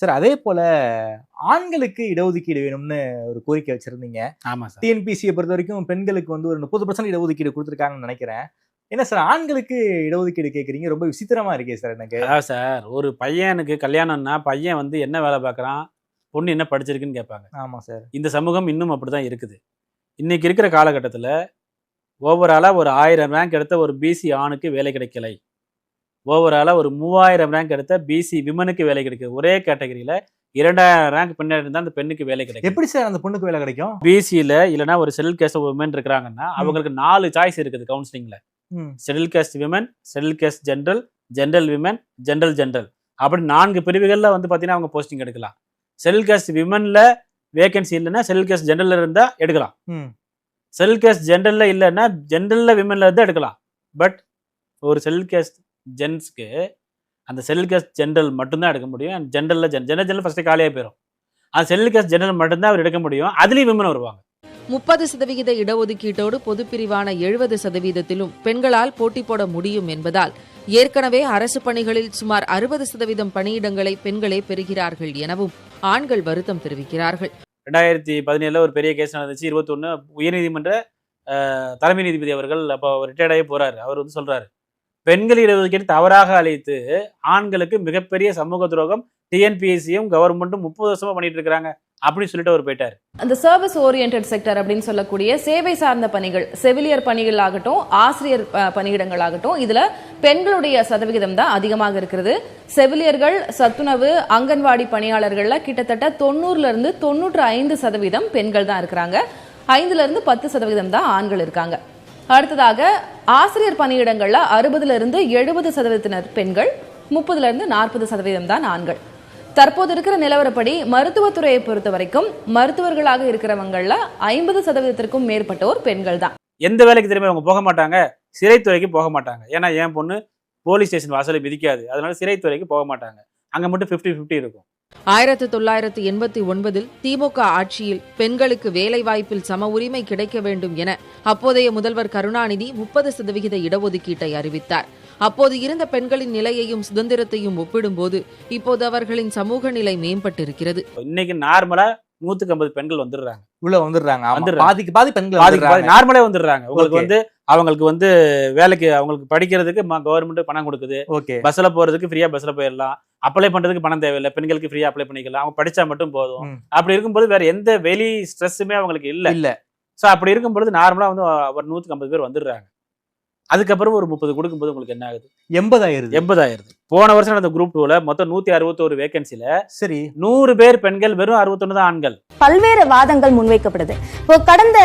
Sir அதே போல ஆண்களுக்கு இடஒதுக்கீடு வேணும்னு ஒரு கோரிக்கை வச்சிருந்தீங்க. ஆமா சார். டிஎன்பிசியை பொறுத்த வரைக்கும் பெண்களுக்கு வந்து ஒரு முப்பது பர்சன்ட் இடஒதுக்கீடு கொடுத்துருக்காங்கன்னு நினைக்கிறேன். என்ன சார் ஆண்களுக்கு இடஒதுக்கீடு கேட்குறீங்க ரொம்ப விசித்திரமா இருக்கே சார் எனக்கு. அதாவது சார் ஒரு பையனுக்கு கல்யாணம்னா பையன் வந்து என்ன வேலை பார்க்குறான்? பொண்ணு என்ன படிச்சிருக்குன்னு கேட்பாங்க. ஆமா சார். இந்த சமூகம் இன்னும் அப்படிதான் இருக்குது. இன்னைக்கு இருக்கிற காலகட்டத்தில் ஓவராலாக ஒரு ஆயிரம் ரேங்க் எடுத்த ஒரு பிசி ஆணுக்கு வேலை கிடைக்கலை. ஓவராலாக ஒரு மூவாயிரம் ரேங்க் எடுத்த பிசி விமனுக்கு வேலை கிடைக்குது. ஒரே கேட்டகரியில் இரண்டாயிரம் ரேங்க் பின்னாடி இருந்தால் அந்த பெண்ணுக்கு வேலை கிடைக்கும் எப்படி சார் அந்த பொண்ணுக்கு வேலை கிடைக்கும்? பிசியில் இல்லைன்னா ஒரு செடில் கேஸ்ட் உமன் இருக்கிறாங்கன்னா அவங்களுக்கு நாலு சாய்ஸ் இருக்குது கவுன்சிலிங்கில். Scheduled caste women scheduled caste general general women general general அப்படி நான்கு பிரிவுகளில் வந்து பார்த்தீங்கன்னா அவங்க போஸ்டிங் எடுக்கலாம். செடில் கேஸ்ட் விமனில் வேகன்சி இல்லைன்னா செடில் கேஸ்ட் ஜென்ரலில் இருந்தால் எடுக்கலாம். செல் கேஸ்ட் ஜென்ரலில் இல்லைன்னா ஜென்ரலில் விமனில் இருந்து எடுக்கலாம். பட் ஒரு செல் கேஸ்ட் ஜென்ஸ்க்கு அந்த செல் கேஸ்ட் ஜென்ரல் மட்டும்தான் எடுக்க முடியும். ஜென்ரலில் ஜென் ஜெனரல் ஜெனரல் ஃபஸ்ட்டு காலியாக போயிடும் அந்த செல் கேஸ்ட் ஜென்ரல் மட்டும்தான் அவர் எடுக்க முடியும். அதுலேயும் விமன் வருவாங்க. முப்பது சதவிகித இடஒதுக்கீட்டோடு பொதுப்பிரிவான எழுபது சதவீதத்திலும் பெண்களால் போட்டி போட முடியும் என்பதால் ஏற்கனவே அரசு பணிகளில் சுமார் அறுபது சதவீதம் பணியிடங்களை பெண்களே பெறுகிறார்கள் எனவும் ஆண்கள் வருத்தம் தெரிவிக்கிறார்கள். ரெண்டாயிரத்தி பதினேழில் ஒரு பெரிய கேஸ் நடந்துச்சு. இருபத்தொன்று உயர்நீதிமன்ற தலைமை நீதிபதி அவர்கள் அப்போ ரிட்டையர்ட் ஆகி போறாரு. அவர் வந்து சொல்றாரு பெண்கள் இடஒதுக்கீடு தவறாக அழைத்து ஆண்களுக்கு மிகப்பெரிய சமூக துரோகம் டிஎன்பிஎஸ்சியும் கவர்மெண்ட்டும் முப்பது வருஷமா பண்ணிட்டு இருக்கிறாங்க. அப்படின்னு சொல்லிட்டு அவர் போயிட்டார். அந்த சர்வீஸ் ஓரியன்ட் செக்டர் அப்படின்னு சொல்லக்கூடிய சேவை சார்ந்த பணிகள் செவிலியர் பணிகள் ஆகட்டும் ஆசிரியர் பணியிடங்கள் ஆகட்டும் இதுல பெண்களுடைய சதவிகிதம் தான் அதிகமாக இருக்கிறது. செவிலியர்கள் சத்துணவு அங்கன்வாடி பணியாளர்கள்ல கிட்டத்தட்ட தொண்ணூறுல இருந்து தொண்ணூற்று ஐந்து சதவீதம் பெண்கள் தான் இருக்கிறாங்க. ஐந்துல இருந்து பத்து சதவீதம் தான் ஆண்கள் இருக்காங்க. அடுத்ததாக ஆசிரியர் பணியிடங்களில் அறுபதுல இருந்து எழுபது சதவீதத்தினர் பெண்கள் முப்பதுல இருந்து நாற்பது சதவீதம் தான் ஆண்கள். தற்போது இருக்கிற நிலவரப்படி மருத்துவத்துறையை பொறுத்த வரைக்கும் மருத்துவர்களாக இருக்கிறவங்கள ஐம்பது சதவீதத்திற்கும் மேற்பட்டோர் பெண்கள் தான். எந்த வேலைக்கு திரும்ப அவங்க போக மாட்டாங்க? சிறைத்துறைக்கு போக மாட்டாங்க. ஏன்னா என் பொண்ணு போலீஸ் ஸ்டேஷன் வாசலை மிதிக்காது. அதனால சிறைத்துறைக்கு போக மாட்டாங்க. அங்க மட்டும் 50 50 இருக்கும். ஆயிரத்து தொள்ளாயிரத்து எண்பத்தி ஒன்பதில் திமுக ஆட்சியில் பெண்களுக்கு வேலைவாய்ப்பில் சம உரிமை கிடைக்க வேண்டும் என அப்போதைய முதல்வர் கருணாநிதி முப்பது சதவிகித இடஒதுக்கீட்டை அறிவித்தார். அப்போது இருந்த பெண்களின் நிலையையும் சுதந்திரத்தையும் ஒப்பிடும்போது இப்போது அவர்களின் சமூக நிலை மேம்பட்டிருக்கிறது. இன்னைக்கு நார்மலா நூத்துக்கு ஐம்பது பெண்கள் வந்துடுறாங்க. உள்ள வந்துடுறாங்க. பாதிக்கு பாதி பெண்கள் பாதிக்கு. நார்மலே வந்துடுறாங்க. உங்களுக்கு. வந்து அவங்களுக்கு வந்து வேலைக்கு அவங்களுக்கு படிக்கிறதுக்கு கவர்மெண்ட் பணம் கொடுக்குது. ஓகே. பஸ்ல போறதுக்கு ஃப்ரீயா பஸ்ல போயிடலாம். அப்ளை பண்றதுக்கு பணம் தேவையில்லை. பெண்களுக்கு ஃப்ரீயா அப்ளை பண்ணிக்கலாம். அவங்க படிச்சா மட்டும் போதும். அப்படி இருக்கும்போது வேற எந்த வெளி ஸ்ட்ரெஸ்ஸுமே அவங்களுக்கு இல்ல. இல்ல. சோ அப்படி இருக்கும்பொழுது நார்மலா வந்து ஒரு நூத்துக்கு ஐம்பது பேர் வந்துடுறாங்க. அதுக்கப்புறம் ஒரு முப்பது கொடுக்கும்போது உங்களுக்கு என்ன ஆகுது? எண்பதாயிருது. எண்பதாயிரது. போன வருஷம் நடந்த குரூப் டூல மொத்தம் நூத்தி அறுபத்தோரு வேகன்சில சரி. நூறு பேர் பெண்கள் வெறும் அறுபத்தொன்னு தான் ஆண்கள். பல்வேறு வாதங்கள் முன்வைக்கப்படுது. இப்போ கடந்த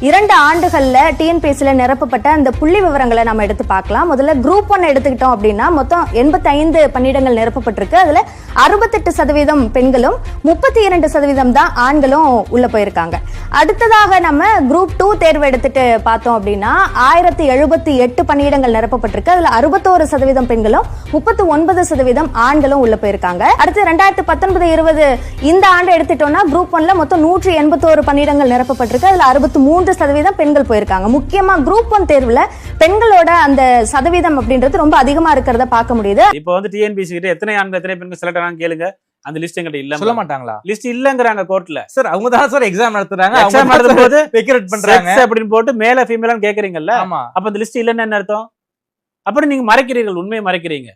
இரண்டு ஆண்டுகள்ல டிஎன்பிஎஸ்சில நிரப்பப்பட்ட அந்த புள்ளி விவரங்களை நம்ம எடுத்து பார்க்கலாம். முதல்ல குரூப் ஒன் எடுத்துக்கிட்டோம் அப்படின்னா மொத்தம் 85 பணியிடங்கள் நிரப்பப்பட்டிருக்கு. அதுல அறுபத்தெட்டு சதவீதம் பெண்களும் முப்பத்தி இரண்டு சதவீதம் தான் ஆண்களும் உள்ள போயிருக்காங்க. அடுத்ததாக நம்ம குரூப் டூ தேர்வு எடுத்துட்டு பார்த்தோம் அப்படின்னா ஆயிரத்தி எழுபத்தி எட்டு பணியிடங்கள் நிரப்பப்பட்டிருக்கு. அதுல அறுபத்தோரு சதவீதம் பெண்களும் முப்பத்தி ஒன்பது சதவீதம் ஆண்களும் உள்ள போயிருக்காங்க. அடுத்து ரெண்டாயிரத்தி பத்தொன்பது இருபது இந்த ஆண்டு எடுத்துட்டோம்னா குரூப் ஒன்ல மொத்தம் நூற்றி எண்பத்தோரு பணியிடங்கள் நிரப்பப்பட்டிருக்கு. அதுல அறுபத்தி மூன்று சதவீதம் பெண்கள் போயிருக்காங்க. முக்கியமா குரூப் ஒன் தேர்வுல பெண்களோட அந்த சதவீதம் அப்படின்றது ரொம்ப அதிகமா இருக்கிறத பார்க்க முடியுது. இப்போ வந்து டிஎன்பிசி கிட்ட எத்தனை ஆண்கள் எத்தனை பெண்கள் செலக்ட் ஆனாங்க கேளுங்க. அந்த லிஸ்ட் எங்கிட்ட சொல்ல இல்ல மாட்டாங்களா? லிஸ்ட் இல்லங்கறாங்க கோர்ட்ல சார் அவங்க தான் சார் எக்ஸாம் நடத்துறாங்க. எக்ஸாம் நடத்தும் போது ரெக்ரூட் பண்றாங்க. செக்ஸ் அப்படின்னு போட்டு மேல ஃபீமேலான்னு கேக்குறீங்கல்ல. ஆமா. அப்ப அந்த லிஸ்ட் இல்லைன்னு என்ன அர்த்தம்? அப்படி நீங்க மறைக்கிறீர்கள் உண்மையை மறைக்கிறீங்க.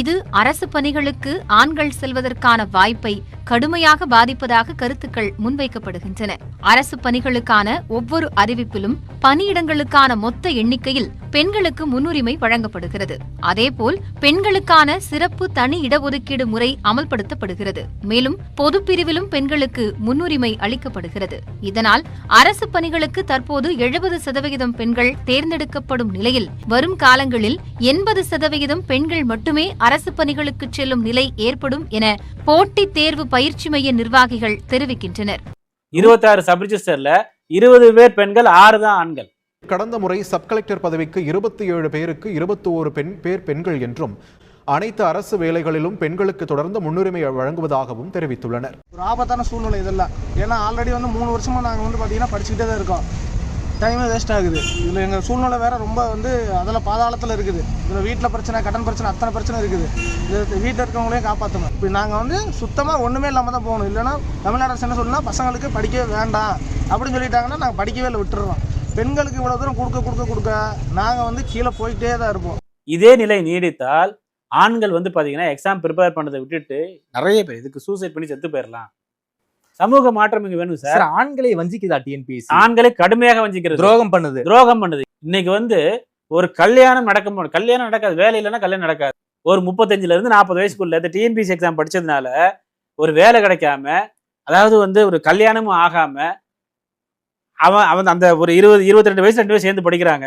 இது அரசு பணிகளுக்கு ஆண்கள் செல்வதற்கான வாய்ப்பை கடுமையாக பாதிப்பதாக கருத்துக்கள் முன்வைக்கப்படுகின்றன. அரசு பணிகளுக்கான ஒவ்வொரு அறிவிப்பிலும் பணியிடங்களுக்கான மொத்த எண்ணிக்கையில் பெண்களுக்கு முன்னுரிமை வழங்கப்படுகிறது. அதேபோல் பெண்களுக்கான சிறப்பு தனி இடஒதுக்கீடு முறை அமல்படுத்தப்படுகிறது. மேலும் பொது பிரிவிலும் பெண்களுக்கு முன்னுரிமை அளிக்கப்படுகிறது. இதனால் அரசு பணிகளுக்கு தற்போது எழுபது சதவிகிதம் பெண்கள் தேர்ந்தெடுக்கப்படும் நிலையில் வரும் காலங்களில் எண்பது சதவிகிதம் பெண்கள் மட்டுமே அரசு பணிகளுக்கு செல்லும் நிலை ஏற்படும் என போட்டித் தேர்வு பயிற்சி மைய நிர்வாகிகள் தெரிவிக்கின்றனர். இருபத்தாறு சப் ரிஜிஸ்டர்ல இருபது பேர் பெண்கள் ஆறு தான் ஆண்கள். கடந்த முறை சப் கலெக்டர் பதவிக்கு இருபத்தி ஏழு பேருக்கு இருபத்தி ஒரு பெண் பேர் பெண்கள் என்றும் அனைத்து அரசு வேலைகளிலும் பெண்களுக்கு தொடர்ந்து முன்னுரிமை வழங்குவதாகவும் தெரிவித்துள்ளனர். ஒரு ஆபத்தான சூழ்நிலை இதெல்லாம். ஏன்னா ஆல்ரெடி வந்து மூணு வருஷமா நாங்கள் வந்து பார்த்தீங்கன்னா படிச்சுக்கிட்டே தான் இருக்கோம். டைமே வேஸ்ட் ஆகுது. இதில் எங்கள் சூழ்நிலை வேறு ரொம்ப வந்து அதில் பாதாளத்தில் இருக்குது. இதில் வீட்டில் பிரச்சனை கடன் பிரச்சனை அத்தனை பிரச்சனை இருக்குது. இது வீட்டில் இருக்கவங்களையும் காப்பாற்றணும் இப்போ நாங்கள் வந்து சுத்தமாக ஒன்றுமே இல்லாமல் தான் போகணும். இல்லைன்னா தமிழ்நாடு அரசு என்ன சொல்லுன்னா பசங்களுக்கு படிக்கவே வேண்டாம். அப்படின்னு சொல்லிட்டாங்கன்னா நாங்கள் படிக்கவே இல்லை விட்டுறோம். பெண்களுக்கு இவ்வளோ தூரம் கொடுக்க கொடுக்க கொடுக்க நாங்கள் வந்து கீழே போயிட்டே தான் இருப்போம். இதே நிலை நீடித்தால் ஆண்கள் வந்து பார்த்தீங்கன்னா எக்ஸாம் ப்ரிப்பேர் பண்ணதை விட்டுட்டு நிறைய பேர் இதுக்கு சூசைட் பண்ணி செத்து போயிடலாம் சமூக மாற்றம் இங்க வேணும் சார். ஆண்களை வஞ்சிக்குதா டிஎன்பிஎஸ்சி ஆண்களை கடுமையாக வஞ்சிக்கிறது. துரோகம் பண்ணுது. துரோகம் பண்ணுது. இன்னைக்கு வந்து ஒரு கல்யாணம் நடக்க முடியும் கல்யாணம் நடக்காது வேலை இல்லைன்னா கல்யாணம் நடக்காது. ஒரு முப்பத்தஞ்சுல இருந்து நாற்பது வயசுக்குள்ள இந்த டிஎன்பிசி எக்ஸாம் படிச்சதுனால ஒரு வேலை கிடைக்காம அதாவது வந்து ஒரு கல்யாணமும் ஆகாம அவன் அவன் அந்த ஒரு இருபது இருபத்தி ரெண்டு வயசு ரெண்டு பேரும் சேர்ந்து படிக்கிறாங்க.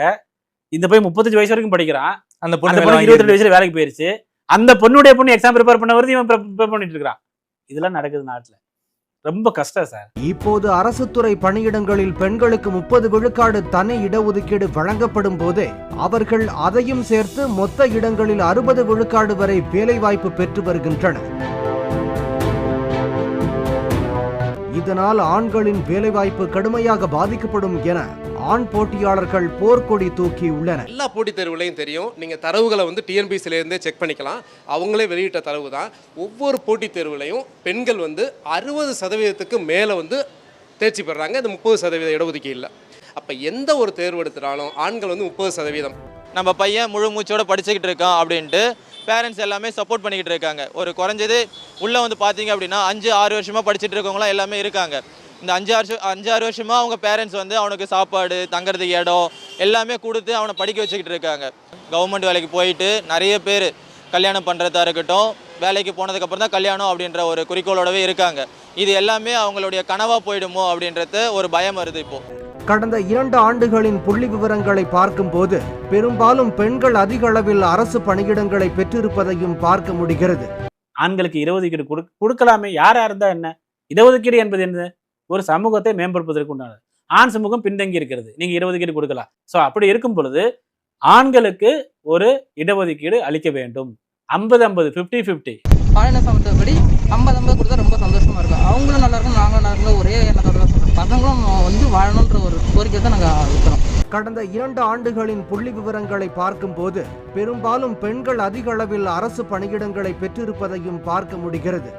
இந்த போய் முப்பத்தஞ்சு வயசு வரைக்கும் படிக்கிறான். அந்த பொண்ணு இருபத்தி ரெண்டு வயசுல வேலைக்கு போயிருச்சு. அந்த பொண்ணுடைய பொண்ணு எக்ஸாம் ப்ரிப்பேர் பண்ண வருது இவன் ப்ரிப்பேர் பண்ணிட்டு இருக்கிறான். இதெல்லாம் நடக்குது நாட்டுல. ரொம்ப கஷ்டம் சார். இப்போது அரசு துறை பணியிடங்களில் பெண்களுக்கு முப்பது விழுக்காடு தனி இடஒதுக்கீடு வழங்கப்படும் போதே அவர்கள் அதையும் சேர்த்து மொத்த இடங்களில் அறுபது விழுக்காடு வரை வேலைவாய்ப்பு பெற்று வருகின்றனர். இதனால் ஆண்களின் வேலைவாய்ப்பு கடுமையாக பாதிக்கப்படும் என ஆண் போட்டியாளர்கள் போர்க்கொடி தூக்கி உள்ளனர். எல்லா போட்டித் தேர்வுலையும் தெரியும். நீங்கள் தரவுகளை வந்து டிஎன்பிசிலேருந்தே செக் பண்ணிக்கலாம். அவங்களே வெளியிட்ட தரவு தான். ஒவ்வொரு போட்டித் தேர்வுலையும் பெண்கள் வந்து அறுபது சதவீதத்துக்கு மேலே வந்து தேர்ச்சி பெறாங்க. இந்த முப்பது சதவீத இடஒதுக்கீடு அப்போ எந்த ஒரு தேர்வு எடுத்தாலும் ஆண்கள் வந்து முப்பது சதவீதம். நம்ம பையன் முழு மூச்சோட படிச்சுக்கிட்டு இருக்கான் அப்படின்ட்டு பேரண்ட்ஸ் எல்லாமே சப்போர்ட் பண்ணிக்கிட்டு இருக்காங்க. ஒரு குறைஞ்சது உள்ளே வந்து பார்த்தீங்க அப்படின்னா அஞ்சு ஆறு வருஷமாக படிச்சுட்டு இருக்கவங்களாம் எல்லாமே இருக்காங்க. இந்த அஞ்சு வருஷம் அஞ்சு ஆறு வருஷமாக அவங்க பேரண்ட்ஸ் வந்து அவனுக்கு சாப்பாடு தங்குறதுக்கு இடம் எல்லாமே கொடுத்து அவனை படிக்க வச்சுக்கிட்டு இருக்காங்க. கவர்மெண்ட் வேலைக்கு போயிட்டு நிறைய பேர் கல்யாணம் பண்ணுறதா இருக்கட்டும் வேலைக்கு போனதுக்கப்புறம் தான் கல்யாணம் அப்படின்ற ஒரு குறிக்கோளோடவே இருக்காங்க. இது எல்லாமே அவங்களுடைய கனவாக போயிடுமோ அப்படின்றது ஒரு பயம் வருது இப்போது கடந்த இரண்டு ஆண்டுகளின் புள்ளி விவரங்களை பார்க்கும்போது பெரும்பாலும் பெண்கள் அதிக அளவில் அரசு பணியிடங்களை பெற்றிருப்பதையும் பார்க்க முடிகிறது. ஆண்களுக்கு இடஒதுக்கீடு கொடு கொடுக்கலாமே யாரா இருந்தா என்ன? இடஒதுக்கீடு என்பது என்ன ஒரு சமூகத்தை மேம்படுத்துவதற்கு உண்டானது. ஆண் சமூகம் பின்தங்கி இருக்கிறது. நீங்க இடஒதுக்கீடு கொடுக்கலாம். சோ அப்படி இருக்கும் பொழுது ஆண்களுக்கு ஒரு இடஒதுக்கீடு அளிக்க வேண்டும். ஐம்பது ஐம்பது ஃபிஃப்டி ஃபிஃப்டி பாலின சமத்துவப்படி ஐம்பது ஐம்பது கொடுத்தா ரொம்ப சந்தோஷமா இருக்கும். அவங்களும் நல்லா இருக்கும் நாங்களும் நல்லா இருக்கும். ஒரே எண்ணத்தோட தான் சொல்றோம். பசங்களும் வந்து வாழணுன்ற ஒரு கோரிக்கை தான் நாங்கள் வைக்கிறோம். கடந்த இரண்டு ஆண்டுகளின் புள்ளி விவரங்களை பார்க்கும்போது பெரும்பாலும் பெண்கள் அதிக அளவில் அரசு பணியிடங்களை பெற்றிருப்பதையும் பார்க்க முடிகிறது.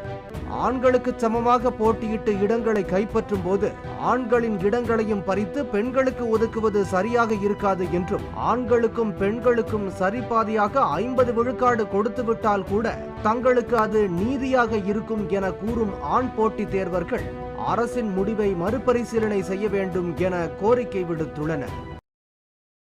ஆண்களுக்கு சமமாக போட்டியிட்டு இடங்களை கைப்பற்றும் போது ஆண்களின் இடங்களையும் பறித்து பெண்களுக்கு ஒதுக்குவது சரியாக இருக்காது என்றும் ஆண்களுக்கும் பெண்களுக்கும் சரிபாதியாக ஐம்பது விழுக்காடு கொடுத்து விட்டால் கூட தங்களுக்கு அது நீதியாக இருக்கும் என கூறும் ஆண் போட்டித் தேர்வர்கள் அரசின் முடிவை மறுபரிசீலனை செய்ய வேண்டும் என கோரிக்கை விடுத்துள்ளனர்.